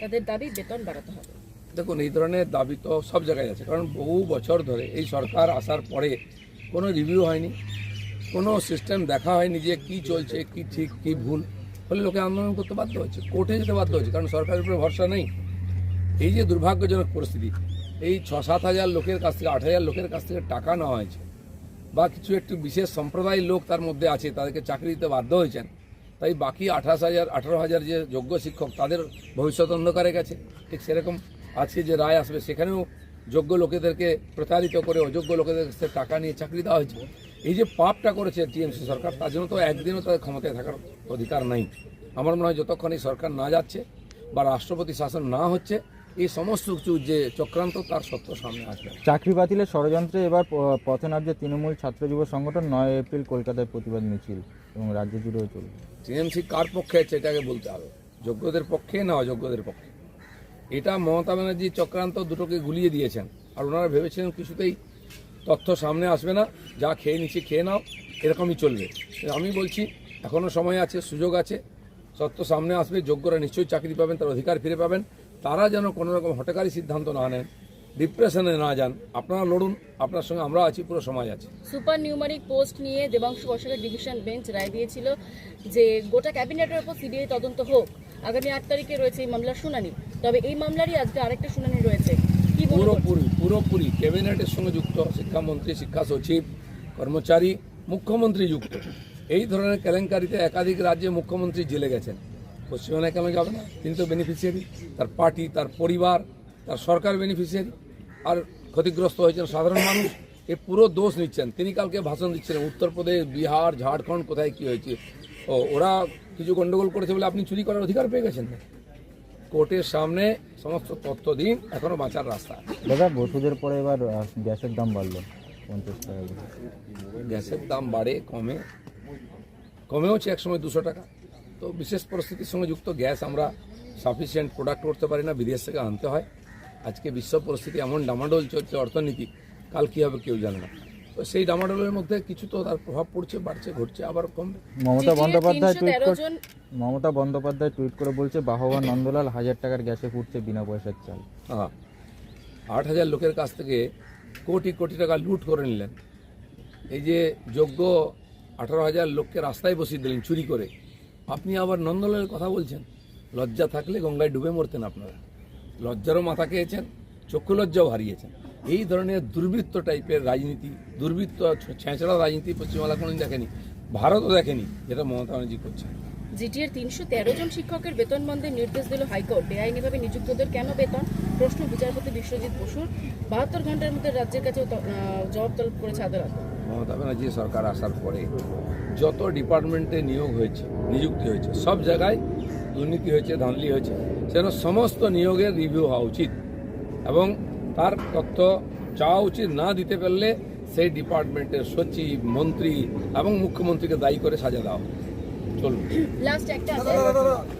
তাদের দাবি বেতন বাড়াতে হবে। দেখুন, এই ধরনের দাবি তো সব জায়গায় আছে, কারণ বহু বছর ধরে এই সরকার আসার পরে কোনো রিভিউ হয়নি, কোনো সিস্টেম দেখা হয়নি যে কি চলছে, কি ঠিক, কি ভুল। ফলে লোকে আন্দোলন করতে বাধ্য হচ্ছে, কোর্টে যেতে বাধ্য হচ্ছে, কারণ সরকারের উপরে ভরসা নেই। এই যে দুর্ভাগ্যজনক পরিস্থিতি, এই ছ সাত হাজার লোকের কাছ থেকে, আট হাজার লোকের কাছ থেকে টাকা নেওয়া হয়েছে, বা কিছু একটু বিশেষ সম্প্রদায়ের লোক তার মধ্যে আছে, তাদেরকে চাকরি দিতে বাধ্য হয়েছেন তাই বাকি আঠাশ হাজার, আঠারো হাজার যে যোগ্য শিক্ষক, তাদের ভবিষ্যৎ অন্ধকারে গেছে। ঠিক সেরকম আজকে যে রায় আসবে, সেখানেও যোগ্য লোকেদেরকে প্রতারিত করে অযোগ্য লোকেদের কাছে টাকা নিয়ে চাকরি দেওয়া হয়েছে। এই যে পাপটা করেছে টিএমসি সরকার, তার জন্য তো একদিনও তাদের ক্ষমতায় থাকার অধিকার নাই। আমার মনে হয় যতক্ষণ এই সরকার না যাচ্ছে বা রাষ্ট্রপতি শাসন না হচ্ছে এই সমস্ত কিছু যে চক্রান্ত তার সত্য সামনে আসবে। চাকরি বাতিলের ষড়যন্ত্রে এবার পথে নামছে তৃণমূল ছাত্র যুব সংগঠন নয় এপ্রিল কলকাতায় প্রতিবাদ মিছিল এবং রাজ্য জুড়েও চলবে। টিএমসি কার পক্ষে আছে এটাকে বলতে হবে? যোগ্যদের পক্ষে না অযোগ্যদের পক্ষে? এটা মমতা ব্যানার্জি চক্রান্ত দুটোকে গুলিয়ে দিয়েছেন আর ওনারা ভেবেছিলেন কিছুতেই তথ্য সামনে আসবে না। যা খেয়ে নিচ্ছি খেয়ে নাও এরকমই চলবে। আমি বলছি এখনও সময় আছে সুযোগ আছে। সত্য সামনে আসবে যোগ্যরা নিশ্চয়ই চাকরি পাবেন তার অধিকার ফিরে পাবেন। তারা যেন কোনো রকম হটকারী সিদ্ধান্ত না নেন ডিপ্রেশনে না যান। আপনারা লড়ুন আপনার সঙ্গে আমরা আছি পুরো সমাজ আছে। সুপার নিউমারিক পোস্ট নিয়ে দেবাংশু বসাকের ডিভিশন বেঞ্চ রায় দিয়েছিল যে গোটা ক্যাবিনেটের উপর সিবিআই তদন্ত হোক। আগামী আট তারিখে রয়েছে এই মামলার শুনানি। তবে এই মামলারই আজকে আরেকটা শুনানি রয়েছে? পুরোপুরি পুরোপুরি ক্যাবিনেটের সঙ্গে যুক্ত শিক্ষামন্ত্রী শিক্ষা সচিব কর্মচারী মুখ্যমন্ত্রী যুক্ত। এই ধরনের কেলেঙ্কারিতে একাধিক রাজ্যে মুখ্যমন্ত্রী জেলে গেছেন। পশ্চিমবাংলায় কেন যাবে? না তিনি তো বেনিফিশিয়ারি তার পার্টি তার পরিবার তার সরকার বেনিফিশিয়ারি আর ক্ষতিগ্রস্ত হয়েছেন সাধারণ মানুষ এ পুরো দোষ নিচ্ছেন। তিনি কালকে ভাষণ দিচ্ছিলেন উত্তরপ্রদেশ বিহার ঝাড়খণ্ড কোথায় কি হয়েছে? ও ওরা কিছু গণ্ডগোল করেছে বলে আপনি চুরি করার অধিকার পেয়ে গেছেন? না কোর্টের সামনে সমস্ত তথ্য দিন এখনও বাঁচার রাস্তা। দাদা ওষুধের পরে এবার গ্যাসের দাম বাড়লো পঞ্চাশ টাকা গ্যাসের দাম বাড়ে কমে। কমেওছে একসময় দুশো টাকা। তো বিশেষ পরিস্থিতির সঙ্গে যুক্ত গ্যাস আমরা সাফিসিয়েন্ট প্রোডাক্ট করতে পারি না বিদেশ থেকে আনতে হয়। আজকে বিশ্ব পরিস্থিতি এমন ডামাডোল চলছে অর্থনীতি কাল কী হবে কেউ জানে না। তো সেই ডামাডোলের মধ্যে কিছু তো তার প্রভাব পড়ছে বাড়ছে ঘটছে আবার কমবে। মমতা বন্দ্যোপাধ্যায় টুইট করে মমতা বন্দ্যোপাধ্যায় টুইট করে বলছে বাহবা নন্দলাল হাজার টাকার গ্যাসে ফুটছে বিনা পয়সার চাল। হ্যাঁ আট হাজার লোকের কাছ থেকে কোটি কোটি টাকা লুট করে নিলেন। এই যে যোগ্য আঠারো হাজার লোককে রাস্তায় বসিয়ে দিলেন চুরি করে আপনি আবার নন্দলালের কথা বলছেন। লজ্জা থাকলে গঙ্গায় ডুবে মরতেন আপনারা। লজ্জারও মাথা খেয়েছেন, চক্ষু লজ্জাও হারিয়েছেন। এই ধরনের দুর্বৃত্ত টাইপের রাজনীতি, দুর্বৃত্ত ছেঁচড়া রাজনীতি পশ্চিমবাংলা কোনোদিন দেখেনি, ভারতও দেখেনি, যেটা মমতা ব্যানার্জি করছে জিটিএর তিনশো তেরো জন শিক্ষকের বেতন বন্ধের নির্দেশ দিল হাইকোর্ট। বেআইনিভাবে নিযুক্তদের কেন বেতন? প্রশ্ন বিচারপতি বিশ্বজিৎ বসুর। বাহাত্তর ঘণ্টার মধ্যে রাজ্যের কাছে জবাব তলব করেছে আদালত। মমতা ব্যানার্জি সরকার আসার পরে যত ডিপার্টমেন্টে নিয়োগ হয়েছে নিযুক্তি হয়েছে সব জায়গায় দুর্নীতি হয়েছে ধাঁধলি হয়েছে সেজন্য সমস্ত নিয়োগের রিভিউ হওয়া উচিত এবং তার তথ্য চাওয়া উচিত না দিতে পারলে সেই ডিপার্টমেন্টের সচিব মন্ত্রী এবং মুখ্যমন্ত্রীকে দায়ী করে সাজা দেওয়া চলুন। লাস্ট একটা আছে।